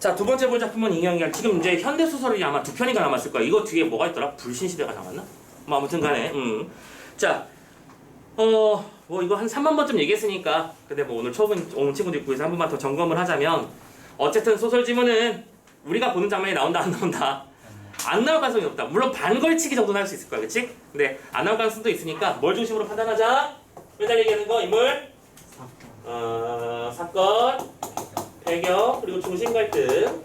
자, 두 번째 볼 작품은 인형이야. 지금 이제 현대 소설이 아마 두 편이가 남았을 거야. 이거 뒤에 뭐가 있더라? 불신시대가 남았나? 뭐 아무튼 간에. 음. 자, 어, 뭐 이거 한 3만 번쯤 얘기했으니까. 근데 뭐 오늘 초보 오는 친구들 구해서 한 번만 더 점검을 하자면 어쨌든 소설 지문은 우리가 보는 장면이 나온다 안 나온다. 안 나올 가능성이 없다. 물론 반걸치기 정도는 할 수 있을 거야, 그렇지? 근데 안 나올 가능성도 있으니까 뭘 중심으로 판단하자? 맨날 얘기하는 거 인물, 어, 사건, 배경 그리고 중심 갈등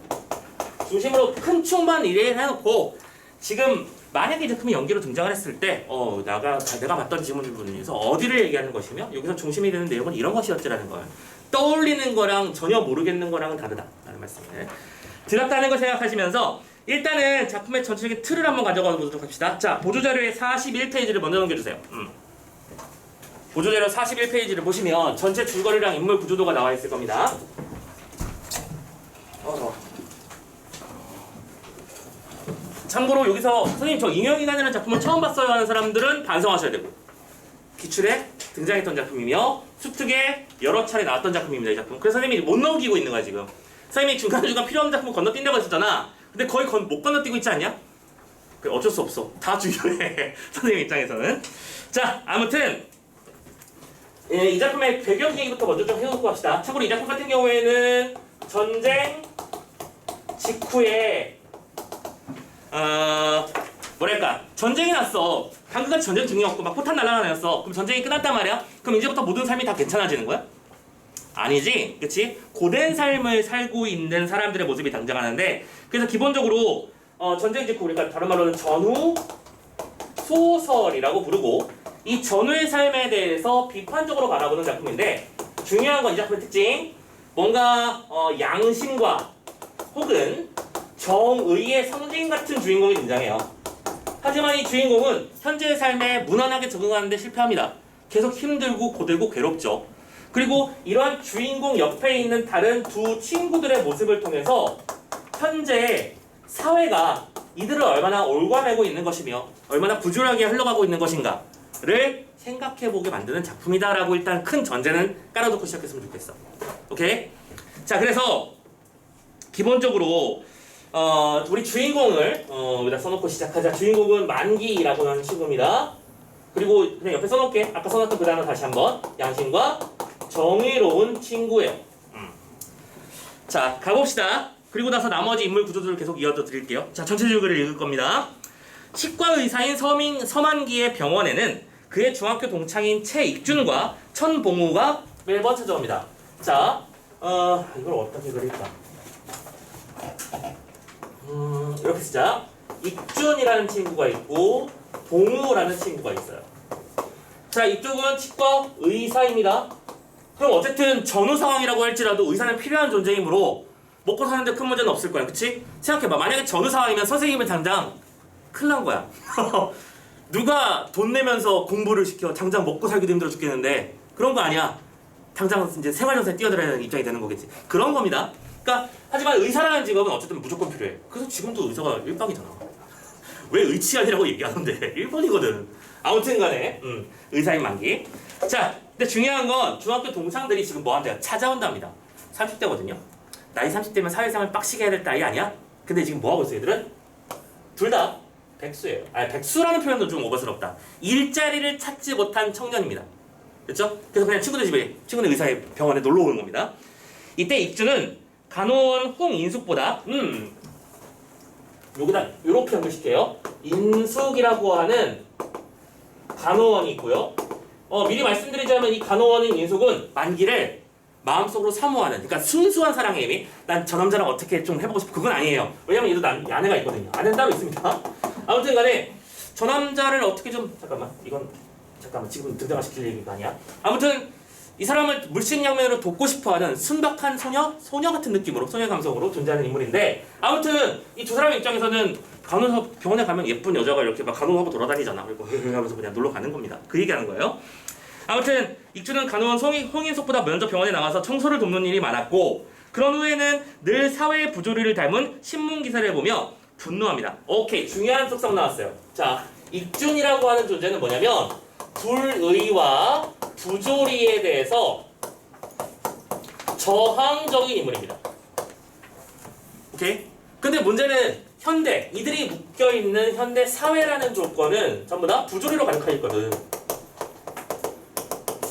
중심으로 큰 축만 이래 해놓고 지금 만약에 이 작품이 연기로 등장을 했을 때 어, 나가 내가 봤던 지문을 중에서 어디를 얘기하는 것이며 여기서 중심이 되는 내용은 이런 것이었지라는 걸 떠올리는 거랑 전혀 모르겠는 거랑은 다르다 라는 말씀을 드렸다는 걸 생각하시면서 일단은 작품의 전체적인 틀을 한번 가져가 보도록 합시다. 자 보조자료의 41페이지를 먼저 넘겨주세요. 음. 보조자료 41페이지를 보시면 전체 줄거리랑 인물 구조도가 나와 있을 겁니다. 어. 참고로 여기서 선생님 저 인형인간이라는 작품을 처음 봤어요 하는 사람들은 반성하셔야 되고. 기출에 등장했던 작품이며 수특에 여러 차례 나왔던 작품입니다 이 작품. 그래서 선생님이 못 넘기고 있는 거야 지금. 선생님이 중간중간 필요 없는 작품 건너뛴다고 했었잖아. 근데 거의 건, 못 건너뛰고 있지 않냐? 그 어쩔 수 없어. 다 중요해 선생님 입장에서는. 자 아무튼 예, 이 작품의 배경 얘기부터 먼저 좀 해놓고 합시다. 참고로 이 작품 같은 경우에는 전쟁 직후에 어 뭐랄까 전쟁이 났어 방금까지 전쟁 중이었고 막 포탄 날아다녔어 그럼 전쟁이 끝났단 말이야 그럼 이제부터 모든 삶이 다 괜찮아지는 거야? 아니지 그치? 고된 삶을 살고 있는 사람들의 모습이 등장하는데 그래서 기본적으로 어, 전쟁 직후 우리가 다른 말로는 전후 소설이라고 부르고 이 전후의 삶에 대해서 비판적으로 바라보는 작품인데 중요한 건 이 작품의 특징 뭔가 어, 양심과 혹은 정의의 상징 같은 주인공이 등장해요. 하지만 이 주인공은 현재의 삶에 무난하게 적응하는데 실패합니다. 계속 힘들고 고되고 괴롭죠. 그리고 이러한 주인공 옆에 있는 다른 두 친구들의 모습을 통해서 현재 사회가 이들을 얼마나 올가매고 있는 것이며 얼마나 부조하게 흘러가고 있는 것인가를 생각해보게 만드는 작품이다라고 일단 큰 전제는 깔아놓고 시작했으면 좋겠어. 오케이? 자, 그래서 기본적으로 어, 우리 주인공을 어, 여기다 써놓고 시작하자. 주인공은 만기라고 하는 친구입니다. 그리고 그냥 옆에 써놓을게. 아까 써놨던 그 단어 다시 한번. 양심과 정의로운 친구예요. 음. 자, 가봅시다. 그리고 나서 나머지 인물 구조들을 계속 이어져 드릴게요. 자, 전체 줄거리를 읽을 겁니다. 치과 의사인 서민, 서만기의 병원에는 그의 중학교 동창인 최익준과 천봉우가 매번 찾아옵니다. 자, 어, 이걸 어떻게 그릴까? 음, 이렇게 쓰자. 익준이라는 친구가 있고 봉우라는 친구가 있어요. 자, 이쪽은 치과 의사입니다. 그럼 어쨌든 전후 상황이라고 할지라도 의사는 필요한 존재이므로 먹고 사는데 큰 문제는 없을 거야. 그치? 생각해봐. 만약에 전후 상황이면 선생님은 당장 큰일 난 거야. 누가 돈 내면서 공부를 시켜 당장 먹고 살기도 힘들어 죽겠는데 그런 거 아니야. 당장 이제 생활정세에 뛰어들어야 하는 입장이 되는 거겠지. 그런 겁니다. 그러니까 하지만 의사라는 직업은 어쨌든 무조건 필요해. 그래서 지금도 의사가 일방이잖아. 왜 의치아니라고 얘기하는데 1번이거든. 아무튼 간에 음, 의사인 만기. 자, 근데 중요한 건 중학교 동창들이 지금 뭐 한대요? 찾아온답니다. 30대거든요. 나이 30대면 사회생활 빡시게 해야 될 나이 아니야? 근데 지금 뭐 하고 있어 얘들은? 둘 다 백수예요. 아, 백수라는 표현도 좀 오버스럽다. 일자리를 찾지 못한 청년입니다. 그렇죠? 그래서 그냥 친구들 집에 친구네 의사의 병원에 놀러 오는 겁니다. 이때 입주는 간호원 홍인숙보다 음 여기다. 이렇게 연결시켜요. 인숙이라고 하는 간호원이 있고요. 어, 미리 말씀드리자면 이 간호원인 인숙은 만기를 마음속으로 사모하는 그러니까 순수한 사랑의 의미 난 저 남자랑 어떻게 좀 해보고 싶어. 그건 아니에요. 왜냐면 얘도 난 아내가 있거든요. 아내는 따로 있습니다. 아무튼 간에 저 남자를 어떻게 좀 잠깐만. 이건 잠깐만. 지금 등장시킬 얘기가 아니야. 아무튼 이 사람을 물심양면으로 돕고 싶어하는 순박한 소녀 소녀 같은 느낌으로 소녀 감성으로 존재하는 인물인데 아무튼 이 두 사람의 입장에서는 간호사 병원에 가면 예쁜 여자가 이렇게 막 간호하고 돌아다니잖아 그리고 하면서 그냥 놀러 가는 겁니다 그 얘기하는 거예요 아무튼 익주는 간호원 송이, 홍인숙보다 먼저 병원에 나가서 청소를 돕는 일이 많았고 그런 후에는 늘 사회의 부조리를 닮은 신문 기사를 보며 분노합니다. 오케이 중요한 속성 나왔어요. 자 익준이라고 하는 존재는 뭐냐면 불의와 부조리에 대해서 저항적인 인물입니다. 오케이? 근데 문제는 현대, 이들이 묶여있는 현대 사회라는 조건은 전부 다 부조리로 가득하 있거든.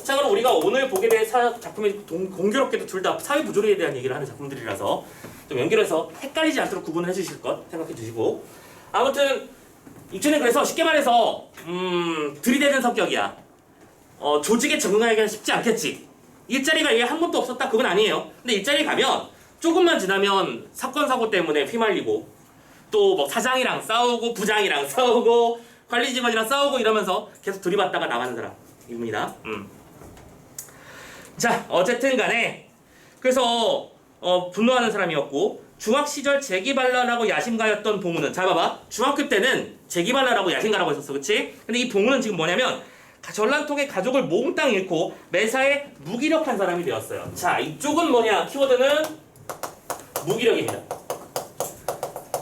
자, 그럼 우리가 오늘 보게 될 사- 작품이 동- 공교롭게도 둘 다 사회 부조리에 대한 얘기를 하는 작품들이라서 좀 연결해서 헷갈리지 않도록 구분을 해주실 것 생각해 주시고. 아무튼, 익준은 그래서 쉽게 말해서, 음, 들이대는 성격이야. 어, 조직에 적응하기가 쉽지 않겠지. 일자리가 얘한 번도 없었다? 그건 아니에요. 근데 일자리 가면 조금만 지나면 사건, 사고 때문에 휘말리고 또 뭐 사장이랑 싸우고 부장이랑 싸우고 관리 직원이랑 싸우고 이러면서 계속 들이받다가 나가는 사람입니다. 음. 자, 어쨌든 간에 그래서 어, 분노하는 사람이었고 중학 시절 재기발랄하고 야심가였던 봉우는 잘 봐봐. 중학교 때는 재기발랄하고 야심가라고 했었어 그치? 근데 이 봉우는 지금 뭐냐면 가- 전란통의 가족을 몽땅 잃고 매사에 무기력한 사람이 되었어요. 자 이쪽은 뭐냐? 키워드는 무기력입니다.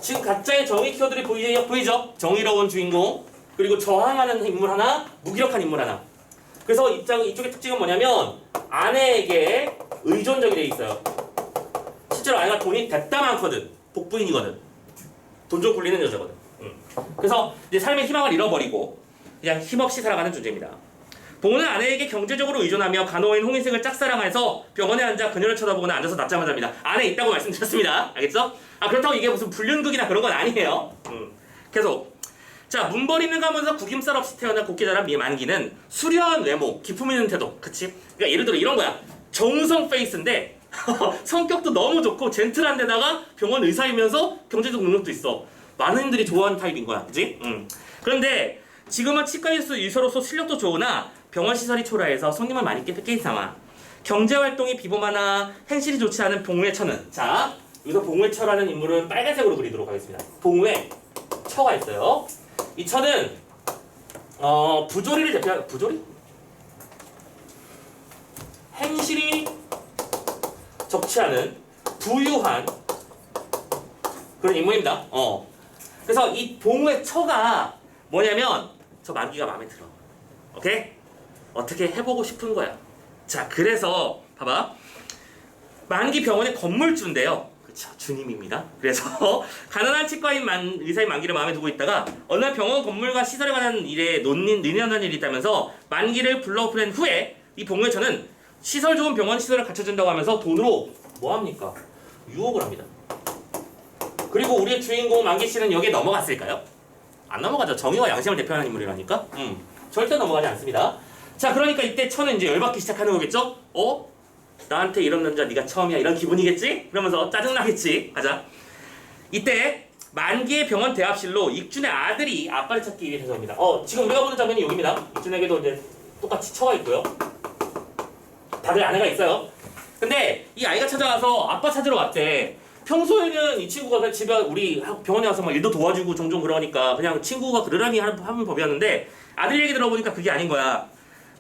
지금 각자의 정의 키워드를 보이, 보이죠? 정의로운 주인공 그리고 저항하는 인물 하나 무기력한 인물 하나. 그래서 입장, 이쪽의 특징은 뭐냐면 아내에게 의존적이 돼 있어요 실제로 아내가 돈이 됐다 많거든. 복부인이거든. 돈 좀 굴리는 여자거든. 음. 그래서 이제 삶의 희망을 잃어버리고 그냥 힘없이 살아가는 존재입니다. 봉은 아내에게 경제적으로 의존하며 간호인 홍인색을 짝사랑해서 병원에 앉아 그녀를 쳐다보거나 앉아서 낮잠을 잡니다. 안에 있다고 말씀드렸습니다. 알겠죠? 아 그렇다고 이게 무슨 불륜극이나 그런 건 아니에요. 음. 계속 자 문벌 있는 가문에서 구김살 없이 태어난 곱게 자란 미만기는 수려한 외모, 기품 있는 태도, 그치? 그러니까 예를 들어 이런 거야. 정우성 페이스인데 성격도 너무 좋고 젠틀한 데다가 병원 의사이면서 경제적 능력도 있어. 많은 이들이 좋아하는 타입인 거야, 그지? 음. 그런데 지금은 치과 의수 의사로서 실력도 좋으나 병원 시설이 초라해서 손님을 많이 깨, 깨 삼아 경제 활동이 비범하나 행실이 좋지 않은 봉우의 처는 자 여기서 봉우의 처라는 인물은 빨간색으로 그리도록 하겠습니다. 봉우의 처가 있어요. 이 처는 어 부조리를 대표하는 부조리? 행실이 적지 않은 부유한 그런 인물입니다. 어. 그래서 이 봉우의 처가 뭐냐면 저 만기가 마음에 들어. 오케이? 어떻게 해보고 싶은 거야. 자, 그래서 봐봐. 만기 병원의 건물주인데요. 그쵸, 주님입니다. 그래서 가난한 치과인 만, 의사인 만기를 마음에 두고 있다가 어느 날 병원 건물과 시설에 관한 일에 논의, 논의하는 일이 있다면서 만기를 불러 보낸 후에 이 봉우의 처는 시설 좋은 병원 시설을 갖춰준다고 하면서 돈으로 뭐 합니까? 유혹을 합니다. 그리고 우리의 주인공 만기 씨는 여기에 넘어갔을까요? 안 넘어가죠. 정의와 양심을 대표하는 인물이라니까. 음, 절대 넘어가지 않습니다. 자, 그러니까 이때 천은 이제 열받기 시작하는 거겠죠? 어? 나한테 이런 남자 네가 처음이야 이런 기분이겠지? 그러면서 짜증나겠지. 가자. 이때 만기의 병원 대합실로 익준의 아들이 아빠를 찾기 위해 찾아옵니다. 어, 지금 우리가 보는 장면이 여기입니다. 익준에게도 이제 똑같이 처가 있고요. 다들 아내가 있어요. 근데 이 아이가 찾아와서 아빠 찾으러 왔대. 평소에는 이 친구가 집에 우리 병원에 와서 막 일도 도와주고 종종 그러니까 그냥 친구가 그러려니 하는, 하는 법이었는데 아들 얘기 들어보니까 그게 아닌 거야.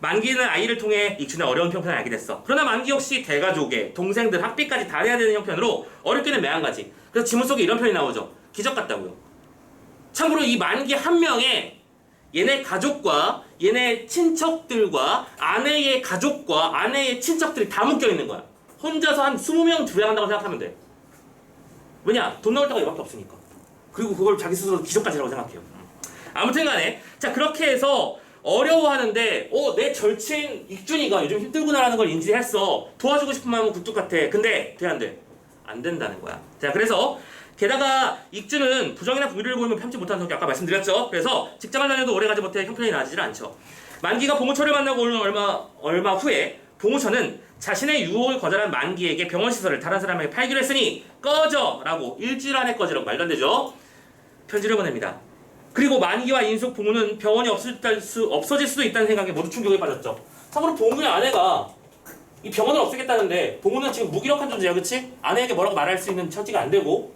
만기는 아이를 통해 익준의 어려운 형편을 알게 됐어. 그러나 만기 역시 대가족의 동생들 학비까지 다 내야 되는 형편으로 어렵게는 매한가지. 그래서 지문 속에 이런 편이 나오죠. 기적 같다고요. 참고로 이 만기 한 명에 얘네 가족과 얘네 친척들과 아내의 가족과 아내의 친척들이 다 묶여 있는 거야. 혼자서 한 20명 주량한다고 생각하면 돼. 왜냐? 돈 나올 데가 이밖에 없으니까. 그리고 그걸 자기 스스로 기적까지라고 생각해요. 아무튼 간에 자 그렇게 해서 어려워하는데 어 내 절친 익준이가 요즘 힘들구나라는 걸 인지했어. 도와주고 싶은 마음은 굴뚝 같아. 근데 돼 안 돼? 안 된다는 거야. 자 그래서 게다가 익준은 부정이나 불의를 보이면 참지 못하는 성격 아까 말씀드렸죠. 그래서 직장을 다녀도 오래 가지 못해 형편이 나아지질 않죠. 만기가 봉우철을 만나고 오는 얼마 얼마 후에 봉우철은 자신의 유혹을 거절한 만기에게 병원 시설을 다른 사람에게 팔기로 했으니 꺼져라고 일주일 안에 꺼지라고 말도 안 되죠. 편지를 보냅니다. 그리고 만기와 인숙 봉우는 병원이 없어질 수, 없어질 수도 있다는 생각에 모두 충격에 빠졌죠. 참고로 봉우의 아내가 이 병원을 없애겠다는데 봉우는 지금 무기력한 존재야, 그치? 아내에게 뭐라고 말할 수 있는 처지가 안 되고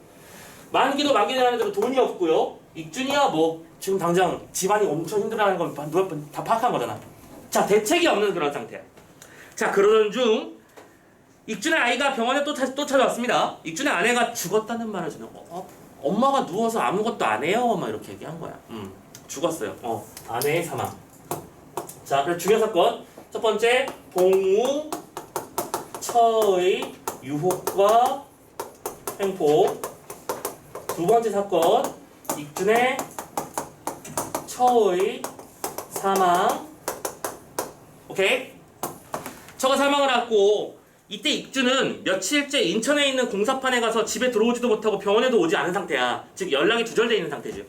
만기도 만기라는 대로 돈이 없고요. 익준이야 뭐 지금 당장 집안이 엄청 힘들어하는 건 다- 누가 다 파악한 거잖아. 자 대책이 없는 그런 상태야. 자 그러던 중 익준의 아이가 병원에 또, 차- 또 찾아왔습니다. 익준의 아내가 죽었다는 말을 전해. 어, 어, 엄마가 누워서 아무것도 안 해요. 막 이렇게 얘기한 거야. 음, 죽었어요. 어, 아내의 사망. 자, 그래서 중요 사건 첫 번째 봉우 처의 유혹과 횡포 두 번째 사건. 익준의 처의 사망. 오케이? 처가 사망을 했고 이때 익준은 며칠째 인천에 있는 공사판에 가서 집에 들어오지도 못하고 병원에도 오지 않은 상태야. 즉 연락이 두절되어 있는 상태죠.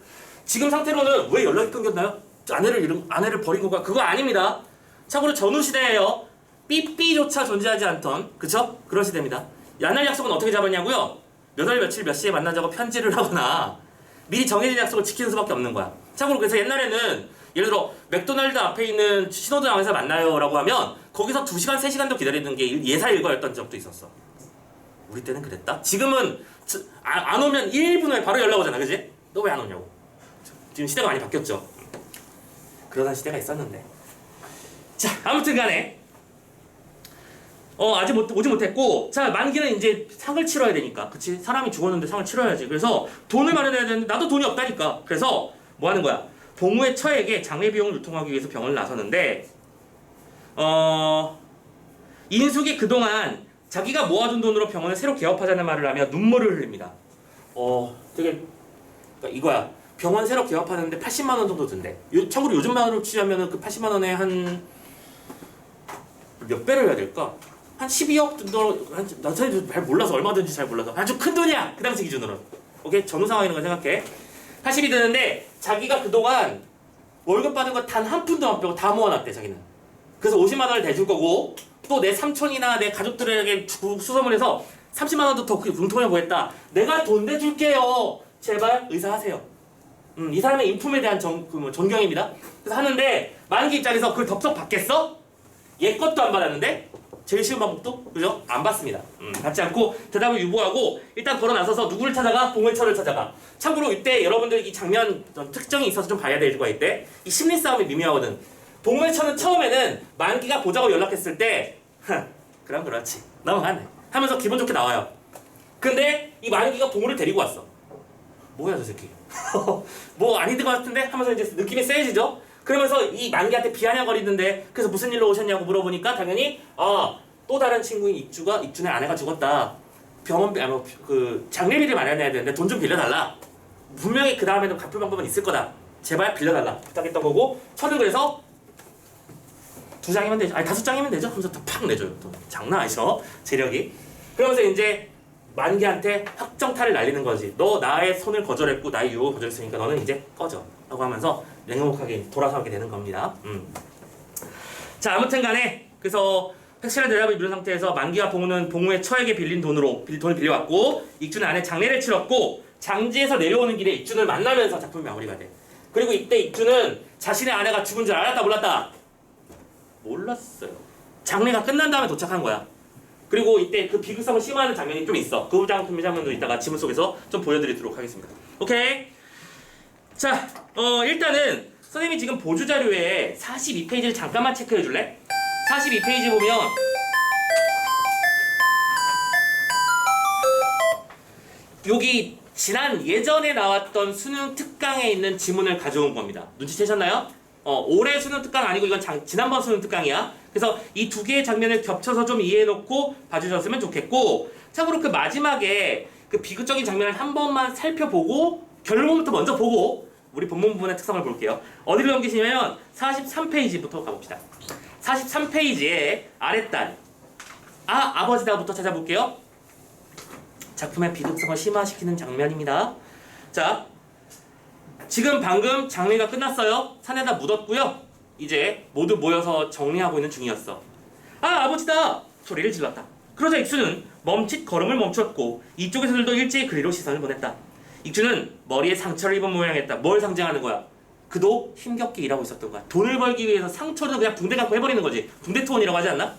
지금 상태로는 왜 연락이 끊겼나요? 아내를 잃은 아내를 버린 거가? 그거 아닙니다. 참고로 전후 시대예요. 삐삐조차 존재하지 않던 그쵸? 그런 시대입니다. 야날 약속은 어떻게 잡았냐고요? 몇 월 며칠 몇 시에 만나자고 편지를 하거나 미리 정해진 약속을 지키는 수밖에 없는 거야. 참고로 그래서 옛날에는 예를 들어 맥도날드 앞에 있는 신호등에서 만나요라고 하면 거기서 2시간, 3시간도 기다리는 게 예사 일과였던 적도 있었어. 우리 때는 그랬다. 지금은 저- 아- 안 오면 1분 후에 바로 연락 오잖아. 그지? 너 왜 안 오냐고. 지금 시대가 많이 바뀌었죠. 그러던 시대가 있었는데. 자, 아무튼 간에 어 아직 못, 오지 못했고 자 만기는 이제 상을 치러야 되니까. 그치? 사람이 죽었는데 상을 치러야지. 그래서 돈을 마련해야 되는데 나도 돈이 없다니까. 그래서 뭐 하는 거야? 동우의 처에게 장례 비용을 유통하기 위해서 병원을 나서는데 어 인숙이 그동안 자기가 모아둔 돈으로 병원을 새로 개업하자는 말을 하며 눈물을 흘립니다. 어 되게 그러니까 이거야. 병원 새로 개업하는데 80만 원 정도 든대. 요, 참고로 요즘 만으로 치자면은 그 80만 원에 한 몇 배를 해야 될까? 한 12억 정도, 한, 나 사실 잘 몰라서 얼마든지 잘 몰라서. 아주 큰 돈이야 그 당시 기준으로는. 오케이? 전후 상황 이런 거 생각해. 80이 드는데 자기가 그동안 월급 받은 거 단 한 푼도 안 빼고 다 모아놨대 자기는. 그래서 50만 원을 대줄 거고 또 내 삼촌이나 내 가족들에게 주- 수소문 해서 30만 원도 더 뭉통해 보겠다. 내가 돈 대줄게요. 제발 의사하세요. 음, 이 사람의 인품에 대한 정, 그 뭐, 존경입니다. 그래서 하는데 만기 입장에서 그걸 덥석 받겠어? 얘 것도 안 받았는데 제일 쉬운 방법도 그죠? 안 받습니다. 음, 받지 않고 대답을 유보하고 일단 걸어 나서서 누구를 찾아가? 봉을철을 찾아가. 참고로 이때 여러분들 이 장면 좀 특정이 있어서 좀 봐야 될 수가 있대. 이 심리 싸움이 미묘하거든. 봉을철은 처음에는 만기가 보자고 연락했을 때 흥, 그럼 그렇지 넘어가네 하면서 기분 좋게 나와요. 근데 이 만기가 봉우를 데리고 왔어. 뭐야 저 새끼. 뭐 아닌 것 같은데 하면서 이제 느낌이 세지죠. 그러면서 이 만기한테 비아냥거리는데 그래서 무슨 일로 오셨냐고 물어보니까 당연히 아 또 다른 친구인 입주가 입주의 아내가 죽었다. 병원 아뭐 그 장례비를 마련해야 되는데 돈 좀 빌려달라. 분명히 그 다음에는 갚을 방법은 있을 거다. 제발 빌려달라 부탁했던 거고 철을 그래서 두 장이면 되죠. 아니 다섯 장이면 되죠. 하면서 또팍 내줘요. 또 장난 아니죠 재력이. 그러면서 이제 만기한테 확정타를 날리는 거지. 너 나의 손을 거절했고 나의 유혹을 거절했으니까 너는 이제 꺼져. 라고 하면서 냉혹하게 돌아서게 되는 겁니다. 음. 자 아무튼 간에 그래서 확실한 대답을 이룬 상태에서 만기와 봉우는 봉우의 처에게 빌린 돈으로 빌, 돈을 빌려왔고 익준은 아내 장례를 치렀고 장지에서 내려오는 길에 익준을 만나면서 작품이 마무리가 돼. 그리고 이때 익준은 자신의 아내가 죽은 줄 알았다 몰랐다? 몰랐어요. 장례가 끝난 다음에 도착한 거야. 그리고 이때 그 비극성을 심화하는 장면이 좀 있어. 그 장, 그 장면도 이따가 지문 속에서 좀 보여드리도록 하겠습니다. 오케이. 자, 어, 일단은 선생님이 지금 보조 자료에 42페이지를 잠깐만 체크해 줄래? 42페이지 보면 여기 지난 예전에 나왔던 수능 특강에 있는 지문을 가져온 겁니다. 눈치채셨나요? 어, 올해 수능 특강 아니고 이건 장- 지난번 수능 특강이야. 그래서 이 두 개의 장면을 겹쳐서 좀 이해해놓고 봐주셨으면 좋겠고 참고로 그 마지막에 그 비극적인 장면을 한 번만 살펴보고 결론부터 먼저 보고 우리 본문 부분의 특성을 볼게요. 어디로 넘기시냐면 43페이지부터 가봅시다. 43페이지에 아랫단 아 아버지다부터 찾아볼게요. 작품의 비극성을 심화시키는 장면입니다. 자, 지금 방금 장례가 끝났어요. 산에다 묻었고요. 이제 모두 모여서 정리하고 있는 중이었어. 아, 아버지다! 소리를 질렀다. 그러자 익수는 멈칫 걸음을 멈췄고 이쪽에서들도 일제히 그리로 시선을 보냈다. 익수는 머리에 상처를 입은 모양이었다. 뭘 상징하는 거야? 그도 힘겹게 일하고 있었던 거야. 돈을 벌기 위해서 상처를 그냥 붕대 갖고 해버리는 거지. 붕대 투혼이라고 하지 않나?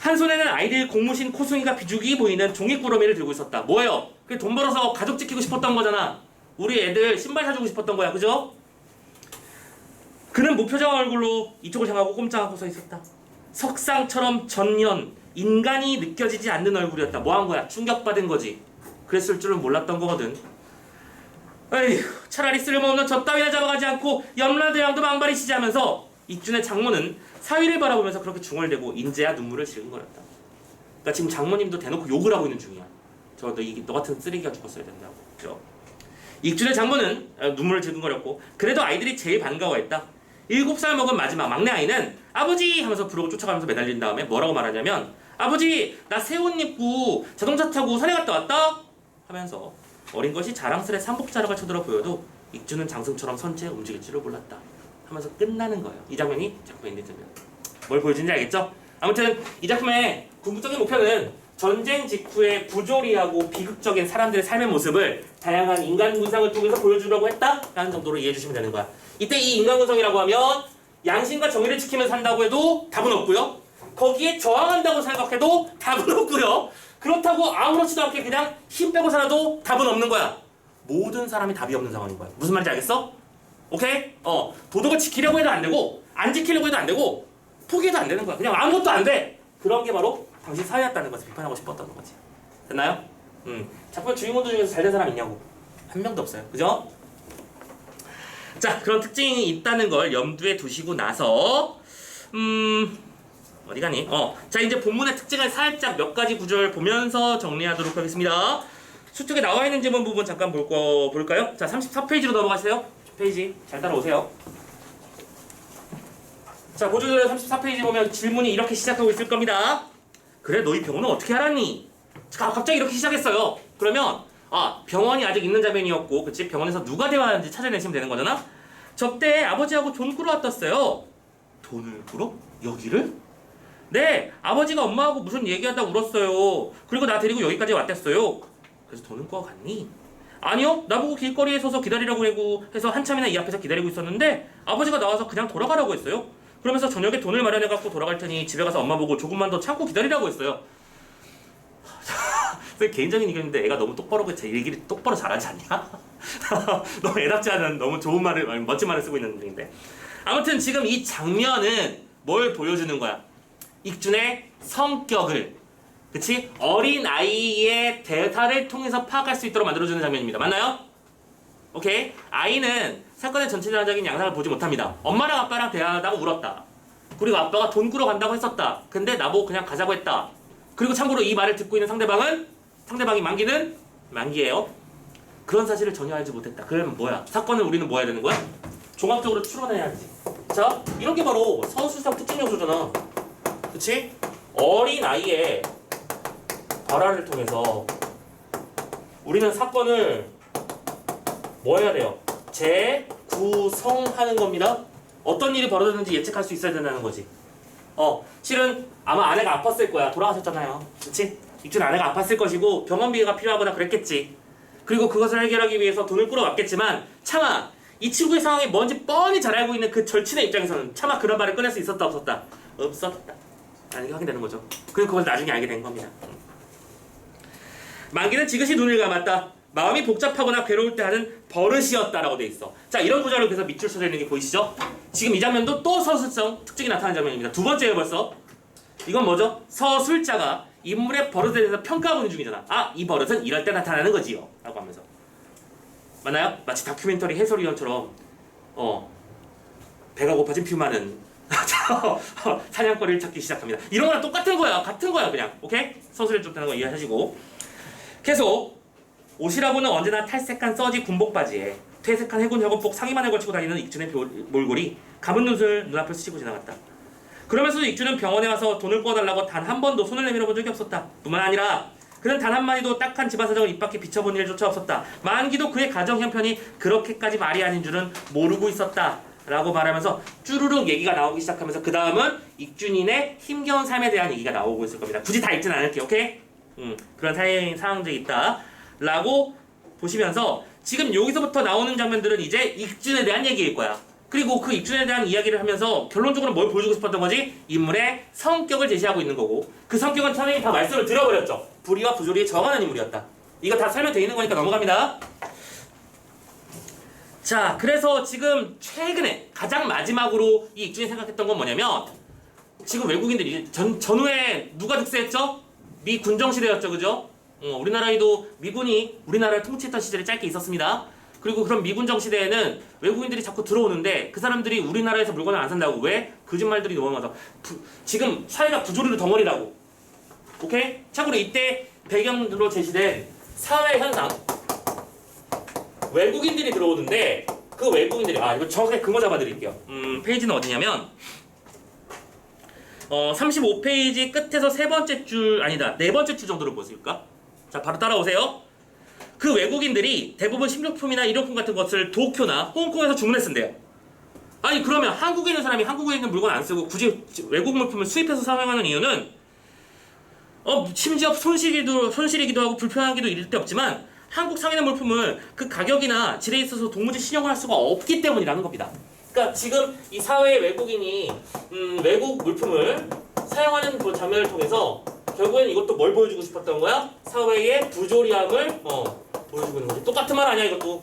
한 손에는 아이들 공무신 코승이가 비죽이 보이는 종이꾸러미를 들고 있었다. 뭐예요? 그게 돈 벌어서 가족 지키고 싶었던 거잖아. 우리 애들 신발 사주고 싶었던 거야. 그죠? 그는 무표정한 얼굴로 이쪽을 향하고 꼼짝하고 서 있었다. 석상처럼 전년 인간이 느껴지지 않는 얼굴이었다. 뭐 한 거야? 충격받은 거지. 그랬을 줄은 몰랐던 거거든. 에휴, 차라리 쓸모없는 저 따위나 잡아가지 않고 염라대왕도 망발이시지 하면서 익준의 장모는 사위를 바라보면서 그렇게 중얼대고 인제야 눈물을 지은 거였다. 그러니까 지금 장모님도 대놓고 욕을 하고 있는 중이야. 저너 이, 너 같은 쓰레기가 죽었어야 된다고. 그죠? 익준의 장모는 어, 눈물을 질끈거렸고 그래도 아이들이 제일 반가워했다. 일곱 살 먹은 마지막 막내 아이는 아버지 하면서 부르고 쫓아가면서 매달린 다음에 뭐라고 말하냐면 아버지 나 새 옷 입고 자동차 타고 산에 갔다 왔다 하면서 어린 것이 자랑스레 삼복자락을 쳐들어 보여도 익주는 장승처럼 선체에 움직일 줄을 몰랐다 하면서 끝나는 거예요. 이 장면이 작품 엔딩 장면. 뭘 보여주는지 알겠죠? 아무튼 이 작품의 궁극적인 목표는 전쟁 직후의 부조리하고 비극적인 사람들의 삶의 모습을 다양한 인간 군상을 통해서 보여주려고 했다라는 정도로 이해해 주시면 되는 거야. 이때 이 인간 군상이라고 하면 양심과 정의를 지키면서 산다고 해도 답은 없고요. 거기에 저항한다고 생각해도 답은 없고요. 그렇다고 아무렇지도 않게 그냥 힘 빼고 살아도 답은 없는 거야. 모든 사람이 답이 없는 상황인 거야. 무슨 말인지 알겠어? 오케이? 어, 도덕을 지키려고 해도 안 되고, 안 지키려고 해도 안 되고, 포기해도 안 되는 거야. 그냥 아무것도 안 돼. 그런 게 바로 당신 사회였다는 것을 비판하고 싶었던 거지. 됐나요? 음. 작품 주인공들 중에서 잘 된 사람 있냐고? 한 명도 없어요. 그죠? 자, 그런 특징이 있다는 걸 염두에 두시고 나서, 음, 어디 가니? 어, 자, 이제 본문의 특징을 살짝 몇 가지 구절 보면서 정리하도록 하겠습니다. 수특에 나와 있는 지문 부분 잠깐 볼 거, 볼까요? 자, 34페이지로 넘어가세요. 페이지. 잘 따라오세요. 자, 보조들 34페이지 보면 질문이 이렇게 시작하고 있을 겁니다. 그래, 너희 병원은 어떻게? 자, 갑자기 이렇게 시작했어요. 그러면, 아, 병원이 아직 있는 장면이었고, 그치? 병원에서 누가 대화하는지 찾아내시면 되는 거잖아? 저때 아버지하고 돈 꾸러 왔었어요. 돈을 꾸러? 여기를? 네, 아버지가 엄마하고 무슨 얘기하다 울었어요. 그리고 나 데리고 여기까지 왔댔어요. 그래서 돈을 꾸어 갔니? 아니요, 나보고 길거리에 서서 기다리라고 하고 해서 한참이나 이 앞에서 기다리고 있었는데 아버지가 나와서 그냥 돌아가라고 했어요. 그러면서 저녁에 돈을 마련해 갖고 돌아갈 테니 집에 가서 엄마 보고 조금만 더 참고 기다리라고 했어요. 그 개인적인 의견인데 애가 너무 똑바로 제 얘기를 똑바로 잘하지 않냐? 너무 애답지 않은 너무 좋은 말을 멋진 말을 쓰고 있는 중인데 아무튼 지금 이 장면은 뭘 보여주는 거야? 익준의 성격을 그치? 어린 아이의 대사를 통해서 파악할 수 있도록 만들어주는 장면입니다. 맞나요? 오케이? 아이는 사건의 전체적인 양상을 보지 못합니다. 엄마랑 아빠랑 대화하다가 울었다. 그리고 아빠가 돈 꾸러 간다고 했었다. 근데 나보고 그냥 가자고 했다. 그리고 참고로 이 말을 듣고 있는 상대방은 상대방이 만기는 만기예요. 그런 사실을 전혀 알지 못했다. 그러면 뭐야? 사건을 우리는 뭐 해야 되는 거야? 종합적으로 추론해야지. 자, 이런 게 바로 서술상 특징 요소잖아. 그치? 어린 아이의 발화를 통해서 우리는 사건을 뭐 해야 돼요? 재구성하는 겁니다. 어떤 일이 벌어졌는지 예측할 수 있어야 된다는 거지. 어, 실은 아마 아내가 아팠을 거야. 돌아가셨잖아요. 그치? 익준 아내가 아팠을 것이고 병원비가 필요하거나 그랬겠지. 그리고 그것을 해결하기 위해서 돈을 끌어왔겠지만 차마 이 친구의 상황이 뭔지 뻔히 잘 알고 있는 그 절친의 입장에서는 차마 그런 말을 꺼낼 수 있었다 없었다? 없었다. 라는 게 확인되는 거죠. 그리고 그걸 나중에 알게 된 겁니다. 만기는 지그시 눈을 감았다. 마음이 복잡하거나 괴로울 때 하는 버릇이었다라고 돼 있어. 자, 이런 구절을 그래서 밑줄 쳐져 있는 게 보이시죠? 지금 이 장면도 또 서술성 특징이 나타나는 장면입니다. 두 번째예요, 벌써. 이건 뭐죠? 서술자가 인물의 버릇에 대해서 평가하는 중이잖아. 아, 이 버릇은 이럴 때 나타나는 거지요. 라고 하면서. 맞나요? 마치 다큐멘터리 해설위원처럼 어 배가 고파진 퓨마는 사냥거리를 찾기 시작합니다. 이런 거랑 똑같은 거야. 같은 거야, 그냥. 오케이? 서술에 좀 되는 거 이해하시고. 계속 옷이라고는 언제나 탈색한 서지 군복 바지에 퇴색한 해군 혁업복 상의만을 걸치고 다니는 익준의 볼- 몰골이 감은 눈을 눈앞을 스치고 지나갔다. 그러면서도 익준은 병원에 와서 돈을 구워달라고 단 한 번도 손을 내밀어 본 적이 없었다. 뿐만 아니라 그는 단 한마디도 딱한 집안 사정을 입 밖에 비춰본 일조차 없었다. 만기도 그의 가정 형편이 그렇게까지 말이 아닌 줄은 모르고 있었다. 라고 말하면서 쭈루룩 얘기가 나오기 시작하면서 그 다음은 익준인의 힘겨운 삶에 대한 얘기가 나오고 있을 겁니다. 굳이 다 읽진 않을게요. 오케이? 음, 그런 사회 상황들이 있다. 라고 보시면서 지금 여기서부터 나오는 장면들은 이제 익준에 대한 얘기일 거야. 그리고 그 익준에 대한 이야기를 하면서 결론적으로 뭘 보여주고 싶었던 거지? 인물의 성격을 제시하고 있는 거고 그 성격은 선생님이 다 말씀을 드려버렸죠. 불의와 부조리에 정하는 인물이었다. 이거 다 설명되어 있는 거니까 넘어갑니다. 자, 그래서 지금 최근에 가장 마지막으로 이 익준이 생각했던 건 뭐냐면 지금 외국인들이 전, 전후에 누가 득세했죠? 미 군정시대였죠, 그죠? 어, 우리나라에도 미군이 우리나라를 통치했던 시절이 짧게 있었습니다. 그리고 그런 미군정 시대에는 외국인들이 자꾸 들어오는데 그 사람들이 우리나라에서 물건을 안 산다고 왜? 거짓말들이 너무 많아서 부- 지금 사회가 부조리로 덩어리라고 오케이? 참고로 이때 배경으로 제시된 사회 현상 외국인들이 들어오는데 그 외국인들이 아 이거 정확하게 근거 잡아드릴게요. 음 페이지는 어디냐면 어 35페이지 끝에서 세 번째 줄 아니다 네 번째 줄 정도를 보실까? 자 바로 따라오세요. 그 외국인들이 대부분 식료품이나 일용품 같은 것을 도쿄나 홍콩에서 주문했는데요. 아니 그러면 한국에 있는 사람이 한국에 있는 물건 안 쓰고 굳이 외국 물품을 수입해서 사용하는 이유는 어 심지어 손실이기도 손실이기도 하고 불편하기도 이를 데 없지만 한국 상인의 물품을 그 가격이나 질에 있어서 도무지 신용을 할 수가 없기 때문이라는 겁니다. 그러니까 지금 이 사회의 외국인이 음, 외국 물품을 사용하는 그 장면을 통해서 결국엔 이것도 뭘 보여주고 싶었던 거야? 사회의 부조리함을 어, 보여주고 있는 거지. 똑같은 말 아니야 이것도.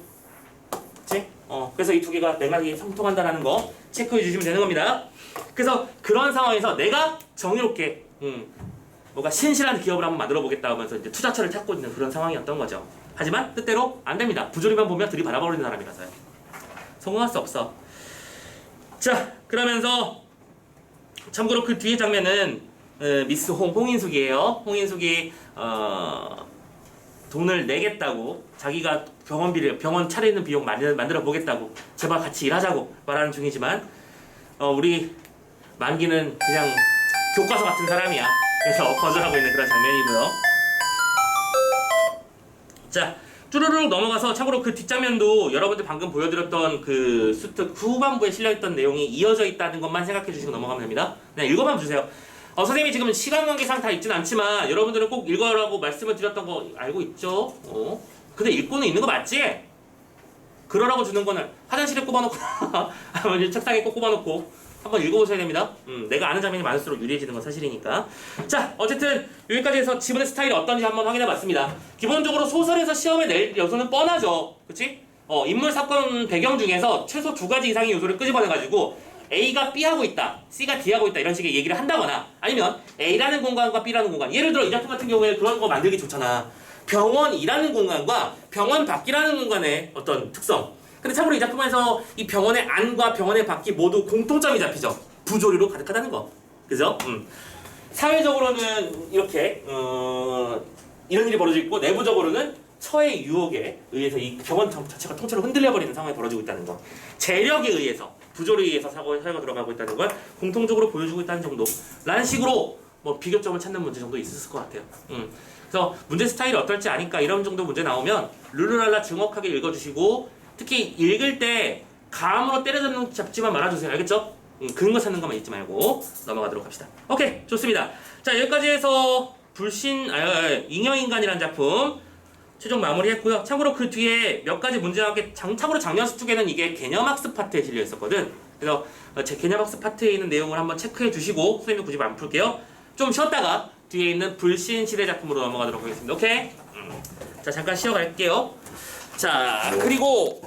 그치? 어, 그래서 이 두 개가 맥락이 상통한다라는 거 체크해 주시면 되는 겁니다. 그래서 그런 상황에서 내가 정의롭게 음, 뭔가 신실한 기업을 한번 만들어 보겠다 하면서 이제 투자처를 찾고 있는 그런 상황이었던 거죠. 하지만 뜻대로 안 됩니다. 부조리만 보면 들이받아버리는 사람이라서요. 성공할 수 없어. 자, 그러면서 참고로 그 뒤에 장면은 어, 미스 홍 홍인숙이에요. 홍인숙이 어, 돈을 내겠다고 자기가 병원비를 병원 차리는 비용 만들어 보겠다고 제발 같이 일하자고 말하는 중이지만 어, 우리 만기는 그냥 교과서 같은 사람이야. 그래서 거절하고 있는 그런 장면이고요. 자, 쭈루룩 넘어가서 참고로 그 뒷장면도 여러분들 방금 보여드렸던 그 수트 후반부에 실려있던 내용이 이어져 있다는 것만 생각해 주시고 넘어가면 됩니다. 그냥 읽어만 주세요. 어, 선생님이 지금 시간 관계상 다 읽진 않지만 여러분들은 꼭 읽어라고 말씀을 드렸던 거 알고 있죠? 어? 근데 읽고는 있는 거 맞지? 그러라고 주는 거는 화장실에 꼽아놓고 아니면 책상에 꼭 꼽아놓고 한번 읽어보셔야 됩니다. 음, 내가 아는 장면이 많을수록 유리해지는 건 사실이니까. 자, 어쨌든 여기까지 해서 지문의 스타일이 어떤지 한번 확인해봤습니다. 기본적으로 소설에서 시험에 낼 요소는 뻔하죠. 그치? 어, 인물 사건 배경 중에서 최소 두 가지 이상의 요소를 끄집어내가지고 A가 B하고 있다, C가 D하고 있다 이런 식의 얘기를 한다거나 아니면 A라는 공간과 B라는 공간 예를 들어 이 작품 같은 경우에 그런 거 만들기 좋잖아. 병원이라는 공간과 병원 밖이라는 공간의 어떤 특성 근데 참고로 이 작품에서 이 병원의 안과 병원의 밖이 모두 공통점이 잡히죠. 부조리로 가득하다는 거. 그죠? 음. 사회적으로는 이렇게 어, 이런 일이 벌어지고 있고 내부적으로는 처의 유혹에 의해서 이 병원 전- 자체가 통째로 흔들려 버리는 상황이 벌어지고 있다는 거. 재력에 의해서 부조리에 의해서 사고 사회가 들어가고 있다는 걸 공통적으로 보여주고 있다는 정도 라는 식으로 뭐 비교점을 찾는 문제 정도 있었을 것 같아요. 음. 그래서 문제 스타일이 어떨지 아니까 이런 정도 문제 나오면 룰루랄라 정확하게 읽어주시고 특히 읽을 때 감으로 때려잡는 잡지만 말아주세요. 알겠죠? 음, 근거 찾는 것만 잊지 말고 넘어가도록 합시다. 오케이, 좋습니다. 자, 여기까지 해서 불신, 아, 아, 아, 잉여인간이라는 작품 최종 마무리했고요. 참고로 그 뒤에 몇 가지 문제가 장, 참고로 작년 수축에는 이게 개념학습 파트에 실려 있었거든. 그래서 어, 제 개념학습 파트에 있는 내용을 한번 체크해 주시고 선생님 굳이 안 풀게요. 좀 쉬었다가 뒤에 있는 불신 시대 작품으로 넘어가도록 하겠습니다. 오케이? 음. 자, 잠깐 쉬어갈게요. 자, 그리고